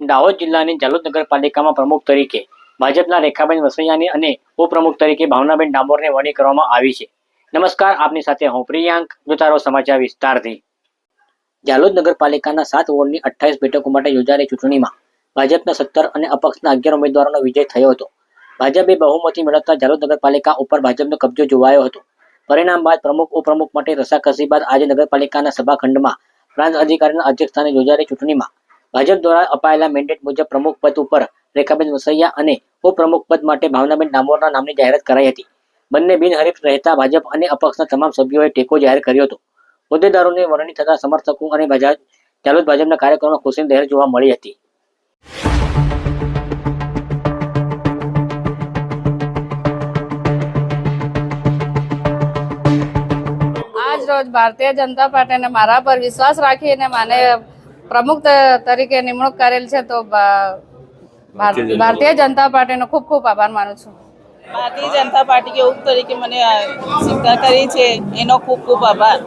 દાહોદ જિલ્લાની જાલોદ નગરપાલિકામાં પ્રમુખ તરીકે ભાજપના રેખાબેન વસૈયાની અને ઉપપ્રમુખ તરીકે ભાવનાબેન ડામોરને વરણી કરવામાં આવી છે. નમસ્કાર, આપની સાથે હું પ્રિયાંક જોતારો સમાચાર વિસ્તારથી. જાલોદ નગરપાલિકાના સાત વોર્ડની અઠ્ઠાવીસ બેઠકો માટે યોજાયેલી ચૂંટણીમાં ભાજપના સત્તર અને અપક્ષના અગિયાર ઉમેદવારોનો વિજય થયો હતો. ભાજપે બહુમતી મેળવતા જાલોદ નગરપાલિકા ઉપર ભાજપનો કબજો જોવાયો હતો. પરિણામ બાદ પ્રમુખ, ઉપપ્રમુખ માટે રસાકસી બાદ આજે નગરપાલિકાના સભાખંડમાં પ્રાંત અધિકારીના અધ્યક્ષસ્થાને યોજાયેલી ચૂંટણીમાં ભાજપ દ્વારા અપાયેલા મેન્ડેટ મુજબ પ્રમુખ પદ ઉપર રેખાબેન વસૈયા અને ઉપપ્રમુખ પદ માટે ભાવનાબેન ડામોરના નામની જાહેરાત કરાઈ હતી. બંને બિનહરીફ રહેતા ભાજપ અને અપક્ષના તમામ સભ્યોએ ટેકો જાહેર કર્યો હતો. હોદ્દેદારોને વરણી થતા સમર્થકો અને ચાલુ ભાજપના કાર્યક્રમમાં ખુશીની લહેર જોવા મળી હતી. આજ રોજ ભારતીય જનતા પાર્ટીને મારા પર વિશ્વાસ રાખીને મને પ્રમુખ તરીકે નિમણૂક કરેલ છે તો ભારતીય જનતા પાર્ટીનો ખૂબ ખૂબ આભાર માનું છું. ભારતીય જનતા પાર્ટી કે ઉપ તરીકે મને સ્વીકાર કરી છે. એનો ખૂબ ખૂબ આભાર.